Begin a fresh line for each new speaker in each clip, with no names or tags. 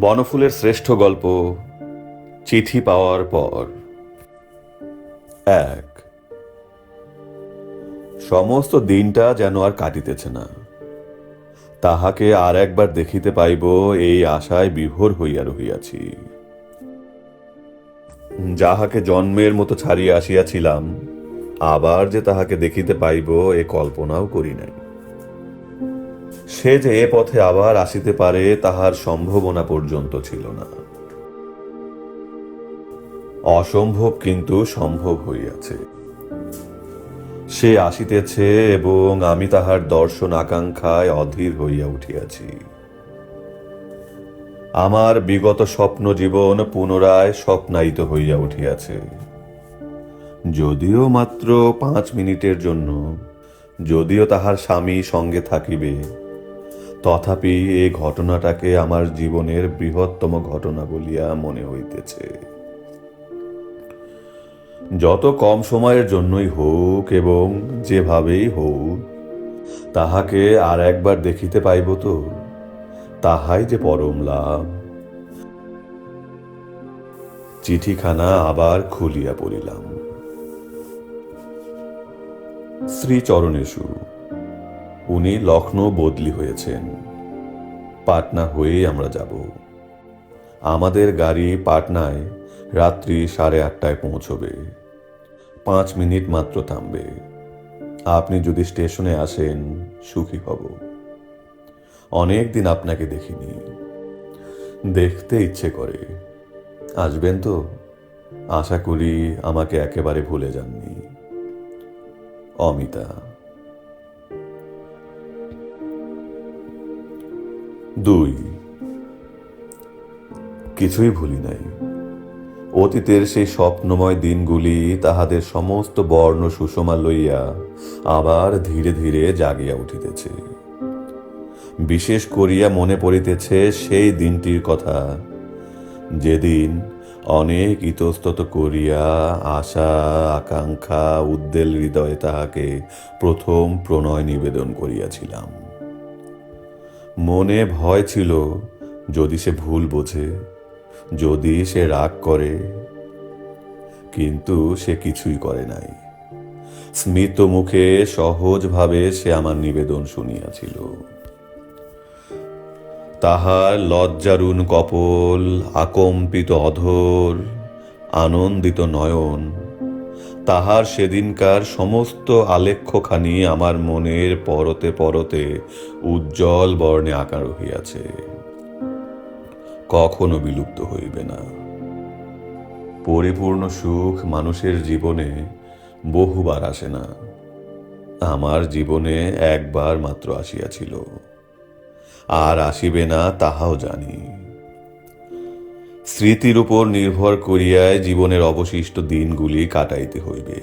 বনফুলের শ্রেষ্ঠ গল্প চিঠি পাওয়ার পর। এক। সমস্ত দিনটা যেন আর কাটিতেছে না। তাহাকে আর একবার দেখিতে পাইব, এই আশায় বিভোর হইয়া রহিয়াছি। যাহাকে জন্মের মতো ছাড়িয়া আসিয়াছিলাম, আবার যে তাহাকে দেখিতে পাইব, এ কল্পনাও করি নাই। সে যে এ পথে আবার আসিতে পারে, তাহার সম্ভাবনা পর্যন্ত ছিল না। অসম্ভব কিন্তু সম্ভব হইয়াছে। সে আসিতেছে এবং আমি তাহার দর্শন আকাঙ্ক্ষায় অধীর হইয়া উঠিয়াছি। আমার বিগত স্বপ্ন জীবন পুনরায় স্বপ্নায়িত হইয়া উঠিয়াছে। যদিও মাত্র পাঁচ মিনিটের জন্য, যদিও তাহার স্বামী সঙ্গে থাকিবে, তথাপি এই ঘটনাটাকে আমার জীবনের বৃহত্তম ঘটনা বলিয়া মনে হইতেছে। যত কম সময়ের জন্যই হোক এবং যেভাবেই হোক, তাহাকে আর একবার দেখিতে পাইব তো? তাহাই যে পরম লাভ। চিঠিখানা আবার খুলিয়া পড়িলাম। শ্রী চরণেশু উনি লখনৌ বদলি হয়েছেন। পাটনা হয়েই আমরা যাব। আমাদের গাড়ি পাটনায় রাত্রি সাড়ে আটটায় পৌঁছবে। পাঁচ মিনিট মাত্র থামবে। আপনি যদি স্টেশনে আসেন, সুখী হব। অনেক দিন আপনাকে দেখিনি। দেখতে ইচ্ছে করে। আসবেন তো? আশা করি আমাকে একেবারে ভুলে যাননি। অমিতা। দুই। কিছুই ভুলি নাই। অতীতের সেই স্বপ্নময় দিনগুলি তাহাদের সমস্ত বর্ণ সুষমা লইয়া আবার ধীরে ধীরে জাগিয়া উঠিতেছে। বিশেষ করিয়া মনে পড়িতেছে সেই দিনটির কথা। যেদিন অনেক ইতস্তত করিয়া আশা, আকাঙ্ক্ষা, উদ্বেল হৃদয়ে তাহাকে প্রথম প্রণয় নিবেদন করিয়াছিলাম। মনে ভয় ছিল যদি সে ভুল বোঝে যদি সে রাগ করে, কিন্তু সে কিছুই করে নাই। স্মিত মুখে সহজভাবে সে আমার নিবেদন শুনিয়াছিল। তাহার লজ্জারুণ কপল, আকম্পিত অধর, আনন্দিত নয়ন, তাহার সেদিনকার সমস্ত আলেখ্যখানি আমার মনের পরতে পরতে উজ্জ্বল বর্ণে আঁকা রহিয়াছে। কখনো বিলুপ্ত হইবে না। পরিপূর্ণ সুখ মানুষের জীবনে বহুবার আসে না। আমার জীবনে একবার মাত্র আসিয়াছিল। আর আসিবে না তাহাও জানি। স্মৃতির উপর নির্ভর করিয়ায় জীবনের অবশিষ্ট দিনগুলি কাটাইতে হইবে।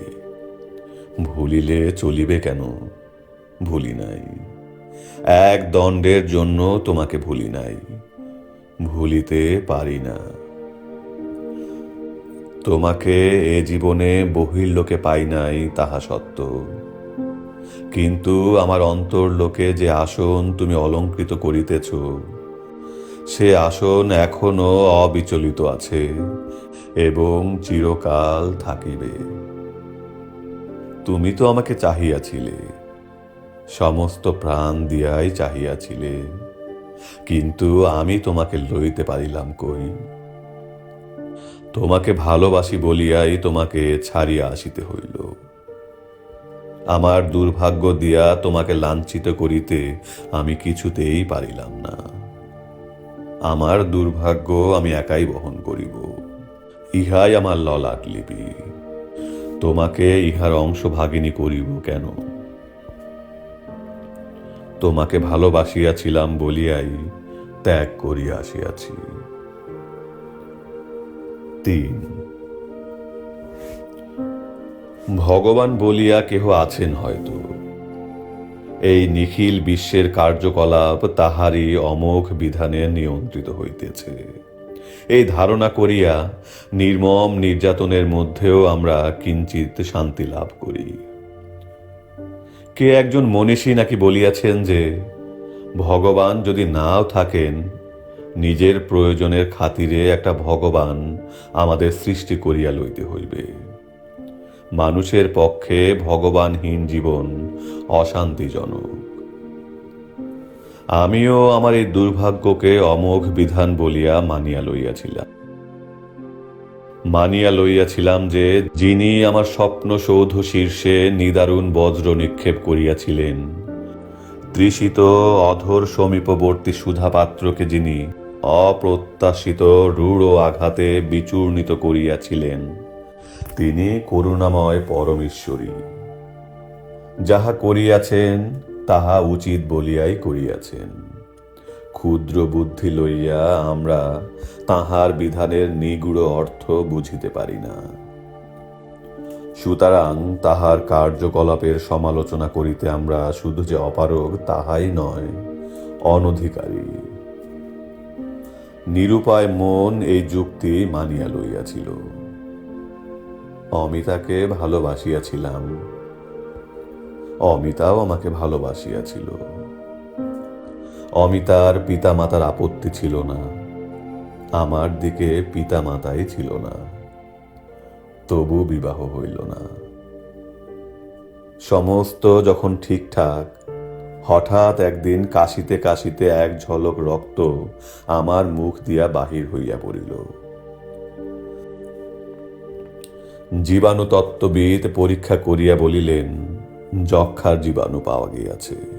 ভুলিলে চলিবে কেন? ভুলি নাই। এক দণ্ডের জন্য তোমাকে ভুলি নাই। ভুলিতে পারি না। তোমাকে এ জীবনে বহির্লোকে পাই নাই তাহা সত্য। কিন্তু আমার অন্তর্লোকে যে আসন তুমি অলঙ্কৃত করিতেছ, সে আসন এখনও অবিচলিত আছে এবং চিরকাল থাকিবে। তুমি তো আমাকে চাহিয়াছিলে, সমস্ত প্রাণ দিয়াই চাহিয়াছিলে। কিন্তু আমি তোমাকে লইতে পারিলাম কই? তোমাকে ভালোবাসি বলিয়াই তোমাকে ছাড়িয়া আসিতে হইল। আমার দুর্ভাগ্য দিয়া তোমাকে লাঞ্ছিত করিতে আমি কিছুতেই পারিলাম না। আমার দুর্ভাগ্য আমি একাই বহন করিব। ইহাই আমার ললাট লিপি। তোমাকে ইহার অংশ ভাগিনী করিব কেন? তোমাকে ভালোবাসিয়াছিলাম বলিয়াই ত্যাগ করিয়া আসিয়াছি তিন। ভগবান বলিয়া কেহ আছেন হয়তো। এই নিখিল বিশ্বের কার্যকলাপ তাহারই অমোঘ বিধানে নিয়ন্ত্রিত হইতেছে। এই ধারণা করিয়া নির্মম নির্যাতনের মধ্যেও আমরা কিঞ্চিত শান্তি লাভ করি। কে একজন মনীষী নাকি বলিয়াছেন যে, ভগবান যদি নাও থাকেন, নিজের প্রয়োজনের খাতিরে একটা ভগবান আমাদের সৃষ্টি করিয়া লইতে হইবে। মানুষের পক্ষে ভগবানহীন জীবন অশান্তিজনক। আমিও আমার এই দুর্ভাগ্যকে অমোঘ বিধান বলিয়া মানিয়া লইয়াছিলাম। মানিয়া লইয়াছিলাম যে, যিনি আমার স্বপ্ন সৌধ শীর্ষে নিদারুণ বজ্র নিক্ষেপ করিয়াছিলেন। তৃষিত অধর সমীপবর্তী সুধাপাত্রকে যিনি অপ্রত্যাশিত রূঢ় আঘাতে বিচূর্ণিত করিয়াছিলেন, তিনি করুণাময় পরমেশ্বরী। যাহা করিয়াছেন, তাহা উচিত বলিয়াই করিয়াছেন। ক্ষুদ্র বুদ্ধি লইয়া আমরা তাহার বিধানের নিগুড় অর্থ বুঝিতে পারি না। সুতরাং তাহার কার্যকলাপের সমালোচনা করিতে আমরা শুধু যে অপারগ, তাহাই নয়, অনধিকারী। নিরুপায় মন এই যুক্তি মানিয়া লইয়াছিল। অমিতাকে ভালোবাসিয়াছিলাম। অমিতাও আমাকে ভালোবাসিয়াছিল। অমিতার পিতামাতার আপত্তি ছিল না। আমার দিকে পিতামাতাই ছিল না। তবু বিবাহ হইল না। সমস্ত যখন ঠিকঠাক, হঠাৎ একদিন কাশিতে কাশিতে এক ঝলক রক্ত আমার মুখ দিয়া বাহির হইয়া পড়িল। জীবাণু তত্ত্ববিদ পরীক্ষা করিয়া বলিলেন যক্ষার জীবাণু পাওয়া গিয়াছে।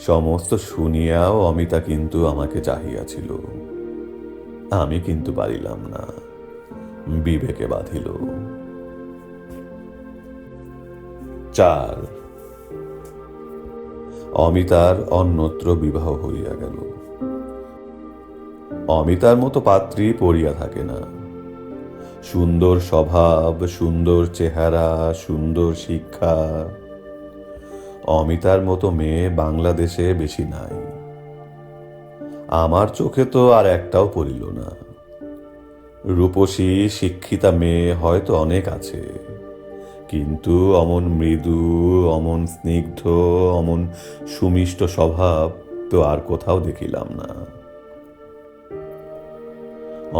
সমস্ত শুনিয়াও অমিতা কিন্তু আমাকে চাহিয়াছিল। আমি কিন্তু পারিলাম না। বিবেকে বাঁধিল। চার। অমিতার অন্যত্র বিবাহ হইয়া গেল। অমিতার মতো পাত্রী পড়িয়া থাকে না। সুন্দর স্বভাব, সুন্দর চেহারা, সুন্দর শিক্ষা। অমিতার মতো মেয়ে বাংলাদেশে বেশি নাই। আমার চোখে তো আর একটাও পড়িল না। রূপসী শিক্ষিতা মেয়ে হয়তো অনেক আছে, কিন্তু অমন মৃদু, অমন স্নিগ্ধ, অমন সুমিষ্ট স্বভাব তো আর কোথাও দেখিলাম না।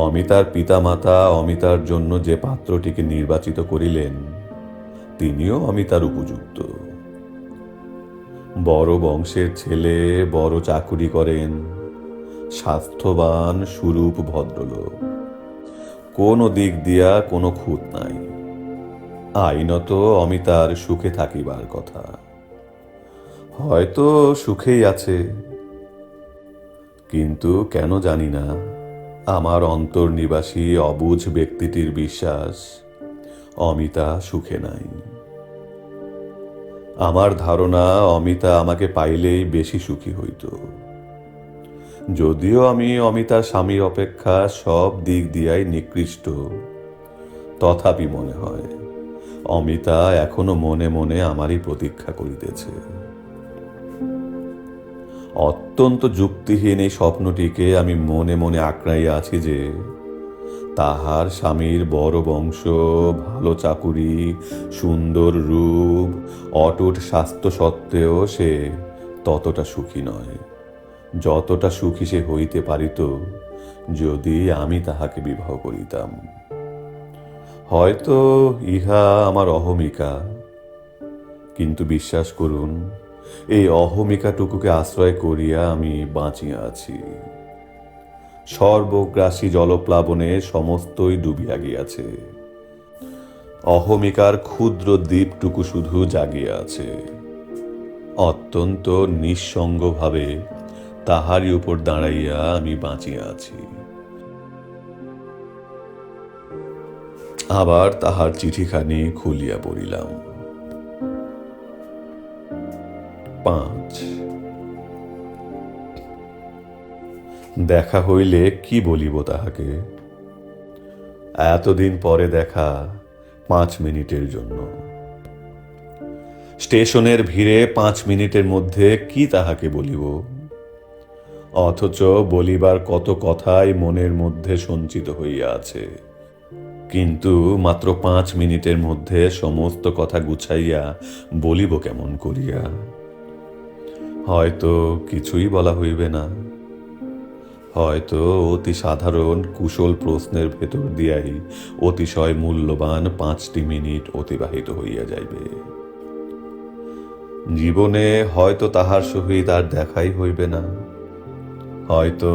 অমিতার পিতামাতা অমিতার জন্য যে পাত্রটিকে নির্বাচিত করিলেন, তিনিও অমিতার উপযুক্ত। বড় বংশের ছেলে বড় চাকুরি করেন। স্বাস্থ্যবান, সুরূপ ভদ্রলোক। কোনো দিক দিয়া কোনো খুঁত নাই। আইনত অমিতার সুখে থাকিবার কথা। হয়তো সুখেই আছে। কিন্তু কেন জানি না, আমার অন্তর্নিবাসী অবুঝ ব্যক্তিটির বিশ্বাস, অমিতা সুখে নাই। আমার ধারণা, অমিতা আমাকে পাইলেই বেশি সুখী হইত। যদিও আমি অমিতার স্বামীর অপেক্ষা সব দিক দিয়াই নিকৃষ্ট, তথাপি মনে হয় অমিতা এখনও মনে মনে আমারই প্রতীক্ষা করিতেছে। অত্যন্ত যুক্তিহীন এই স্বপ্নটিকে আমি মনে মনে আঁকড়াইয়া আছি যে তাহার স্বামীর বড় বংশ, ভালো চাকুরি, সুন্দর রূপ, অটুট স্বাস্থ্য সত্ত্বেও সে ততটা সুখী নয়। যতটা সুখী সে হইতে পারিত, যদি আমি তাহাকে বিবাহ করিতাম। হয়তো ইহা আমার অহমিকা। কিন্তু বিশ্বাস করুন, এই অহমিকাটুকুকে আশ্রয় করিয়া আমি বাঁচিয়া আছি। সর্বগ্রাসী জলপ্লাবনে সমস্তই ডুবিয়া গিয়াছে। অহমিকার ক্ষুদ্র দ্বীপটুকু শুধু জাগিয়া আছে। অত্যন্ত নিঃসঙ্গভাবে তাহারই উপর দাঁড়াইয়া আমি বাঁচিয়া আছি। আবার তাহার চিঠিখানি খুলিয়া পড়িলাম। পাঁচ দেখা হইলে কি বলিব তাহাকে? এতদিন পরে দেখা পাঁচ মিনিটের জন্য। স্টেশনের ভিড়ে পাঁচ মিনিটের মধ্যে কি তাহাকে বলিব? অথচ বলিবার কত কথাই মনের মধ্যে সঞ্চিত হইয়া আছে। কিন্তু মাত্র পাঁচ মিনিটের মধ্যে সমস্ত কথা গুছাইয়া বলিব কেমন করিয়া? হয়তো কিছুই বলা হইবে না। হয়তো অতি সাধারণ কুশল প্রশ্নের ভেতর দিয়াই অতিশয় মূল্যবান পাঁচটি মিনিট অতিবাহিত হইয়া যাইবে। জীবনে হয়তো তাহার সহিত আর দেখাই হইবে না। হয়তো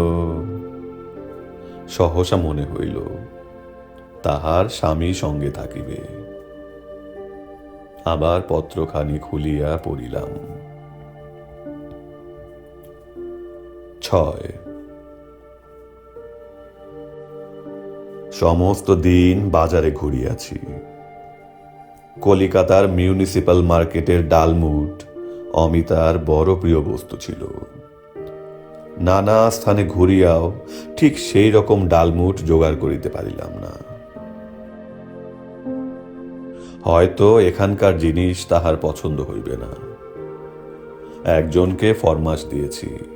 সহসা মনে হইল তাহার স্বামী সঙ্গে থাকিবে। আবার পত্রখানি খুলিয়া পড়িলাম। ছয় সমস্ত দিন বাজারে ঘুরিয়াছি। কলিকাতার মিউনিসিপ্যাল মার্কেটের ডালমুট অমিতার বড় প্রিয় বস্তু ছিল। নানা স্থানে ঘুরিয়াও ঠিক সেই রকম ডালমুট জোগাড় করিতে পারিলাম না। হয়তো এখানকার জিনিস তাহার পছন্দ হইবে না। একজনকে ফরমাস দিয়েছি।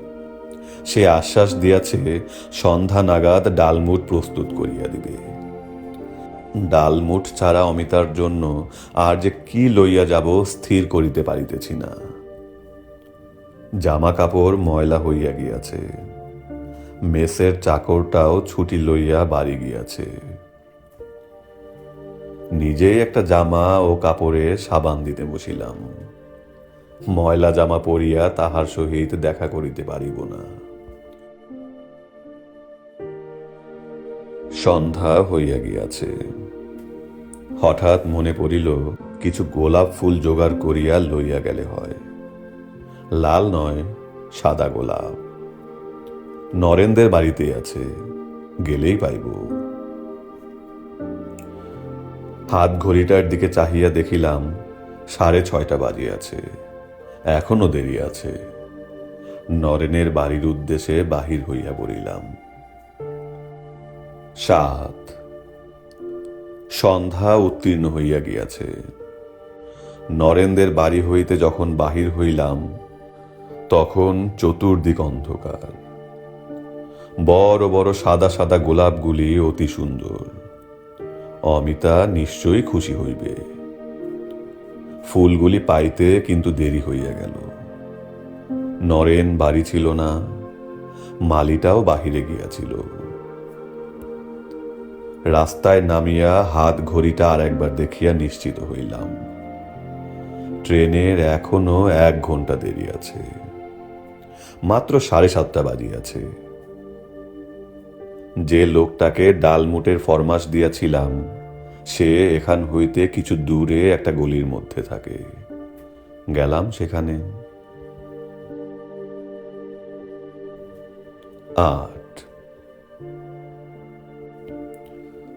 সে আশ্বাস দিয়াছে, সন্ধ্যা নাগাদ ডালমুট প্রস্তুত করিয়া দিবে। ডালমুট ছাড়া অমিতার জন্য আর যে কি লইয়া যাব স্থির করিতে পারিতেছি না। জামা কাপড় ময়লা হইয়া গিয়াছে। মেসের চাকরটাও ছুটি লইয়া বাড়ি গিয়াছে। নিজেই একটা জামা ও কাপড়ে সাবান দিতে বসিলাম। ময়লা জামা পরিয়া তাহার সহিত দেখা করিতে পারিব না। সন্ধ্যা হইয়া গিয়াছে। হঠাৎ মনে পড়িল, কিছু গোলাপ ফুল জোগাড় করিয়া লইয়া গেলে হয়। লাল নয়, সাদা গোলাপ। নরেন্দ্রের বাড়িতে আছে, গেলেই পাইব। হাত ঘড়িটার দিকে চাহিয়া দেখিলাম, সাড়ে ছয়টা বাজিয়াছে। এখনও দেরি আছে। নরেনের বাড়ির উদ্দেশ্যে বাহির হইয়া পড়িলাম। সাত। সন্ধ্যা উত্তীর্ণ হইয়া গিয়াছে। নরেন্দ্রের বাড়ি হইতে যখন বাহির হইলাম, তখন চতুর্দিক অন্ধকার। বড় বড় সাদা সাদা গোলাপগুলি অতি সুন্দর। অমিতা নিশ্চয়ই খুশি হইবে। ফুলগুলি পাইতে কিন্তু দেরি হইয়া গেল। নরেন বাড়ি ছিল না, মালিটাও বাহিরে গিয়াছিল। রাস্তায় নামিয়া হাত ঘড়িটা আর একবার দেখিয়া নিশ্চিত হইলাম। ট্রেনের এখনও এক ঘণ্টা দেরি আছে। মাত্র সাড়ে সাতটা বাজিয়াছে। যে লোকটাকে ডালমুটের ফরমাস দিয়াছিলাম, সে এখান হইতে কিছু দূরে একটা গলির মধ্যে থাকে। গেলাম সেখানে। আট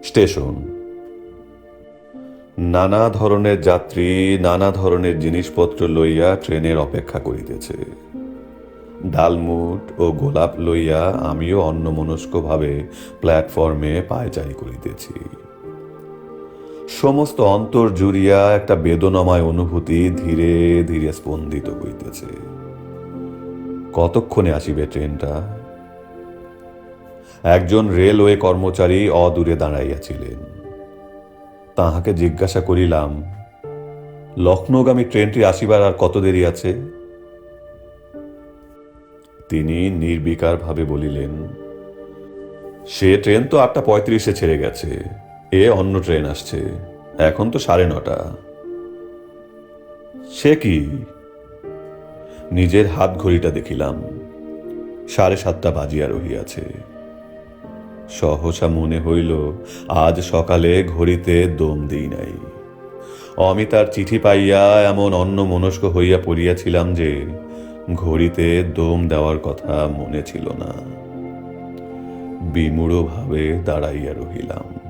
স্টেশন। নানা ধরনের যাত্রী, নানা ধরনের জিনিসপত্র লইয়া ট্রেনের অপেক্ষা করিতেছে। ডালমুট ও গোলাপ লইয়া আমিও অন্যমনস্কভাবে প্ল্যাটফর্মে পায়চারি করিতেছি। সমস্ত অন্তর জুড়িয়া একটা বেদনাময় অনুভূতি ধীরে ধীরে স্পন্দিত হইতেছে। কতক্ষণে আসিবে ট্রেনটা? একজন রেলওয়ে কর্মচারী অদূরে দাঁড়াইয়াছিলেন। তাহাকে জিজ্ঞাসা করিলাম লখনৌগামী ট্রেনটি আসিবার আর কত দেরি আছে? তিনি নির্বিকারভাবে বলিলেন, সে ট্রেন তো আটটা পঁয়ত্রিশে ছেড়ে গেছে, এ অন্য ট্রেন আসছে, এখন তো সাড়ে নটা। সে কি? নিজের হাত ঘড়িটা দেখিলাম, সাড়ে সাতটা বাজিয়া রহিয়াছে। সহসা মনে হইল, আজ সকালে ঘড়িতে দম দিই নাই। অমিতার চিঠি পাইয়া এমন অন্য মনস্ক হইয়া পড়িয়াছিলাম যে, ঘড়িতে দম দেওয়ার কথা মনে ছিল না। বিমূঢ়ভাবে দাঁড়াইয়া রহিলাম।